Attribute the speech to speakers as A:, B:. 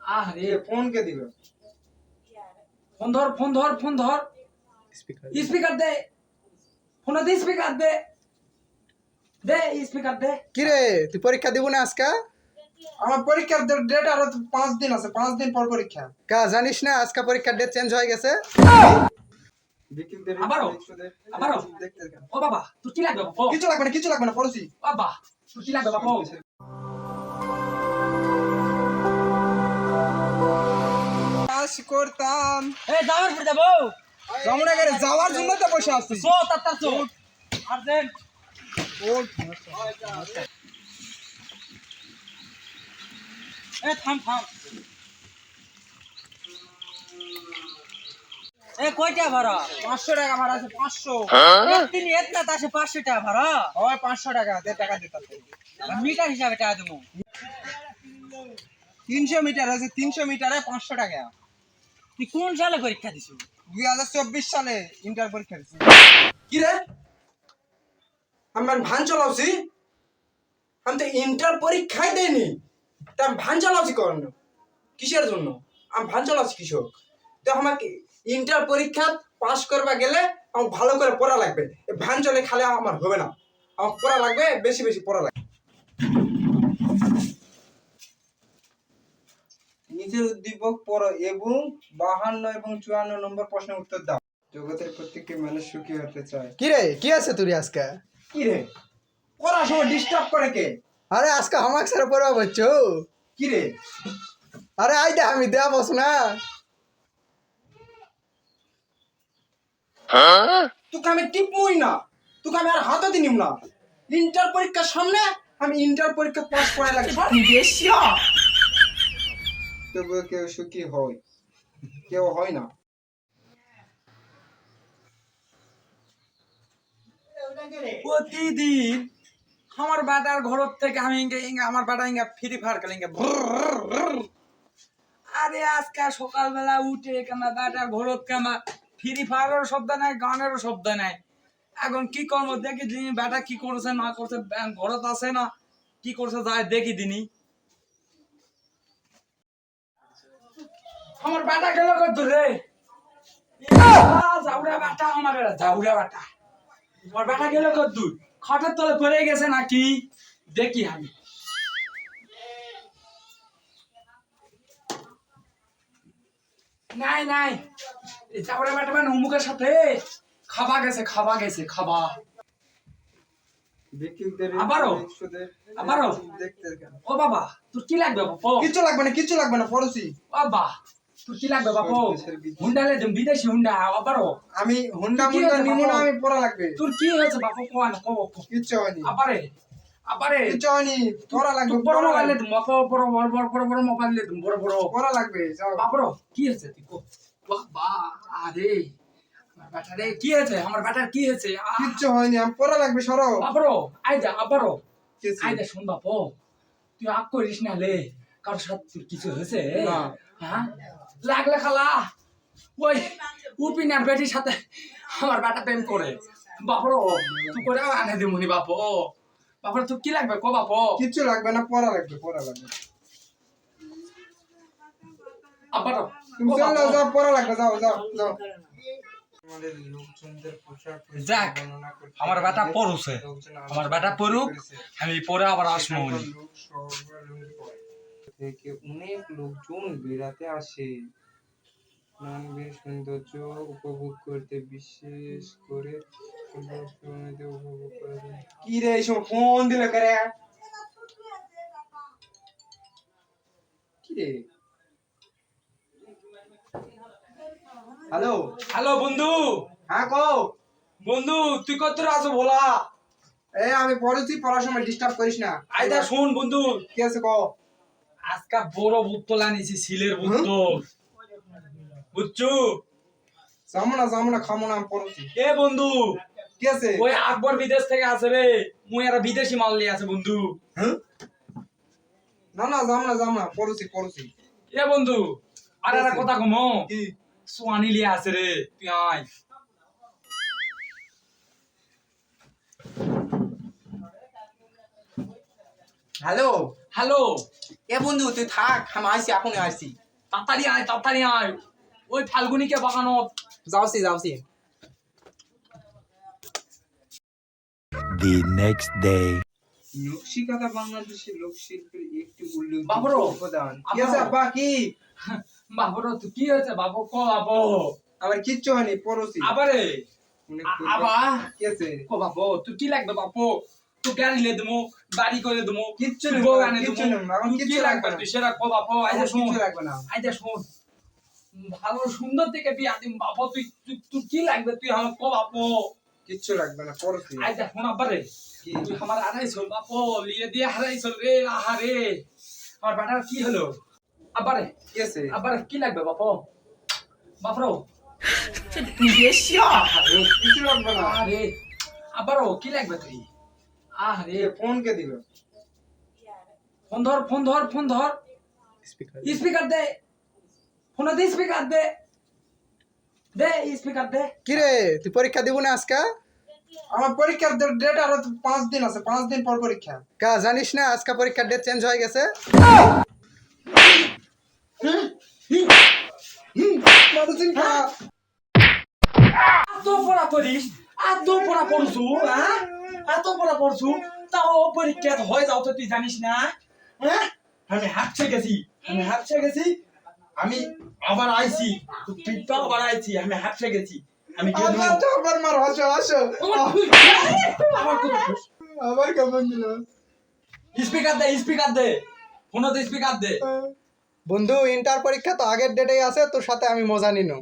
A: আহ
B: phone কে দিবে
A: phone ধর phone ধর ফোন ধর স্পিকার দে ফোন দে স্পিকার দে দে স্পিকার দে
C: কিরে তুই পরীক্ষা দিব না আজকে
B: আমার পরীক্ষার ডেট আরও পাঁচ দিন আছে পাঁচ দিন পর পরীক্ষা।
C: কা জানিস না আজকে পরীক্ষার ডেট চেঞ্জ হয়ে গেছে?
A: আবারও? আবারও? ও বাবা তোর কি লাগবে
B: কিছু লাগবে না কিছু লাগবে না পড়ছি।
A: বাবা তোর কি লাগবে বাবা
B: কাজ করতাম।
A: যাব।
B: যমুনাগারে যাওয়ার জন্য তো বসে আছি।
A: সো তাত্তার সো আর্জেন্ট। এ থাম থাম। এ কয়টা ভাড়া?
B: পাঁচশো টাকা ভাড়া আছে পাঁচশো।
A: তিনি এত না তাসে পাঁচশো টাকা ভাড়া?
B: হয় পাঁচশো টাকা দেড় টাকা দিতে
A: মিটার হিসাবে টাকা দেবো।
B: তিনশো মিটার আছে তিনশো মিটারে পাঁচশো টাকা।
A: তুই কোন সালে পরীক্ষা দিছ
B: দুই হাজার চব্বিশ সালে ইন্টার পরীক্ষা কি রে? ভান চালাওছি আমি তো ইন্টার তা ভান চালাওছি কিসের জন্য? আমি ভান চালাচ্ছি কৃষক। তো আমাকে ইন্টার পরীক্ষা পাস করবা গেলে আমার ভালো করে পড়া লাগবে। ভান চলে খালে আমার হবে না। আমার পড়া লাগবে, বেশি বেশি পড়া লাগবে। নিজের উদ্দীপক পড়ো এবং বাহান্ন এবং চুয়ান্ন নম্বর প্রশ্নের উত্তর দাও। জগতের প্রত্যেকটি মানুষ সুখী হতে চায়।
C: কিরে কি আছে তোর আজকে?
B: কি রে? পড়ার সময় ডিস্টার্ব করে কে?
C: আরে আজকে আমাকে সারা পড়বা বলছো
B: কি রে?
C: আরে আই দে আমি দেয়া বস না।
B: তোকে আমি টিপমই না। তোকে আমি আর হাতও দিনিম না। ইন্টার পরীক্ষার সামনে আমি ইন্টার পরীক্ষা পাস করা লাগে তবু কেউ সুখী হয়। কেউ হয় না।
A: প্রতিদিন আমার বাটার ঘর থেকে আমি আমার বাটা ইঙ্গা ফ্রি ফায়ার খেলে আরে আজকে সকালবেলা উঠে কেমা বাটার ঘর কেমা ফ্রি ফায়ারের শব্দ নাই, গানেরও শব্দ নাই। এখন কি করব? দেখি দিনি বেটা কি করছে না করছে ঘরত আছে না, কি করছে যায় দেখি দিনি। আমার বাটা গেল কত রে যাউরা বাটা আমার যাউরা বাটা। আমার বেটা গেল কত দূর খাটের তলে পড়ে গেছে নাকি? দেখি আমি। নাই নাই। চাপড়া বেটা মানে অমুকের সাথে খাবা গেছে খাবা গেছে খাবা। আবারও? আবারও? ও বাবা তোর কি লাগবে
B: কিচ্ছু লাগবে না কিচ্ছু লাগবে না পড়ছি।
A: বাবা। তোর লাগবে বাপু। হুন্ডা লে দিম বিদেশি হুন্ডা আবারও
B: আমি হুন্ডা মুন্ডা
A: হয়েছে
B: না আমি পড়া লাগবে।
A: তোর কি হয়েছে বাপু? কোয়ান কব
B: কিচ্ছু হয়নি।
A: আবারে আবারে।
B: কিচ্ছু হয়নি। পড়া লাগবে
A: বড় মোবাইল
B: লাগবে।
A: দিম বাপু বড় বড় বড় বড় বড় মোবাইল দিম বড় বড়।
B: পড়া লাগবে যাও।
A: বাপরো কি হয়েছে তুই কো? বাবা আরে আমার কি হয়েছে? আমার বেটার কি হয়েছে?
B: কিচ্ছু হয়নি আমি পড়া লাগবে সরো।
A: বাপরো আই যা আবারও
B: কি হয়েছে?
A: আই যা শুন বাপু। তুই আগ করিস না লে। কার সাথে কিছু হয়েছে? হ্যাঁ? লাগলে খালা। ওই উপিনার বেটির সাথে আমার বেটা প্রেম করে। বাপরো তুই করে আনে দিমুনি বাপু। বাপরে তোর কি লাগবে? কো বাপ?
B: কিচ্ছু লাগবে না পড়া লাগবে পড়া লাগবে। তুমি
A: ও
B: যাও পড়া লাগবে যাও যাও যাও।
A: যাক, আমার বেটা পড়ুছে। আমার বেটা পড়ুক আমি পরে আবার আসমো
B: থেকে অনেক লোকজন বেড়াতে আসে। মানবীর সৌন্দর্য উপভোগ করতে বিশেষ করে উপভোগ করা কি রে এই সময় ফোন দিলে করে কি রে? হ্যালো?
A: হ্যালো বন্ধু।
B: হ্যাঁ কো।
A: বন্ধু তুই কত আছো বলা?
B: এ আমি পড়েছি পড়ার সময় ডিস্টার্ব করিস না।
A: আইদা শোন বন্ধু।
B: কি আছে কো
A: আজকা বড় বুত্তল আনিছি সিলের বুত্তল বুঝছ
B: যাব না যাব না খামো না পড়েছি
A: এ বন্ধু?
B: কি আছে?
A: ওই আকবর বিদেশ থেকে আসে রে। মুই এরা বিদেশি মাল নিয়ে আছে বন্ধু?
B: না না যাব না যাব না পড়েছি পড়েছি
A: এ বন্ধু আর একটা কথা কমো।
B: কি?
A: সোয়ানি লিয়ে আছে রে তুই আয়।
B: হ্যালো?
A: হ্যালো?
B: এ বন্ধু তুই থাক আমি আসছি এখনই আসছি
A: তাড়াতাড়ি আয় তাড়াতাড়ি আয়। ওই ফাল্গুনিকে বাগানো
B: যাওছি যাওছি
D: the next day.
B: নকশিকাতা বাংলাদেশের লোকশিল্পের একটি উল্লেখযোগ্য
A: বাবুরো,
B: উপাদান কি আছে আব্বা কি?
A: বাবুর তো কি হয়েছে বাবু? ক বাবু?
B: আমার কিচ্ছু হয়নি পড়োছি।
A: আবারে? আবা?
B: কি আছে
A: ও বাবু তুই কি লাগবে বাবু তুই গাড়ি লে দেবো বাড়ি করে দেবো
B: কিচ্ছু
A: বউ দেবো কি লাগবে তুই আইজা শুন
B: লাগবে না।
A: আইজা শুন। ভালো সুন্দর থেকে বিয়া দিম বাবু তুই কি লাগবে? তুই আমার কো বাবু
B: কিচ্ছু লাগবে না পড়োছি
A: আইজা শোন আবারে
B: কি?
A: তুই আমার আড়াইশো বাপু লিয়ে দিয়ে আড়াইশো রে আহারে আমার বেটার কি হলো? আবারে
B: কি আছে?
A: আবার কি লাগবে বাপু? বাপরো। আরে আবারও কি লাগবে তুই? আরে
B: এ ফোন কে দিল?
A: ফোন ধর ফোন ধর ফোন ধর। স্পিকার দে। ফোন দে স্পিকার দে। দে স্পিকার দে।
C: কি রে তুই পরীক্ষা দিব না আজকে?
B: আমার পরীক্ষার ডেট আরও পাঁচ দিন আছে পাঁচ দিন পর পরীক্ষা।
C: কা জানিস না আজকে পরীক্ষার ডেট চেঞ্জ হয়ে গেছে?
B: খা
A: এত পড়া করিস এত পড়া পড়ছু হ্যাঁ? এত পড়া পড়ছু তাও পরীক্ষা হয়ে যাও তো তুই জানিস না? হ্যাঁ? আমি হাঁটছে গেছি আমি হাঁটছে গেছি আমি আবার আইছি তুই তো আবার আইছি আমি হাঁটছে গেছি আমি
B: আবার তো আবার মার হাসো হাসো। আবার কেমন দিল?
A: স্পিকার দে স্পিকার দে ফোন দে স্পিকার দে।
C: বন্ধু ইন্টার পরীক্ষা তো আগের ডেটেই আছে তোর সাথে আমি মজা নিনু।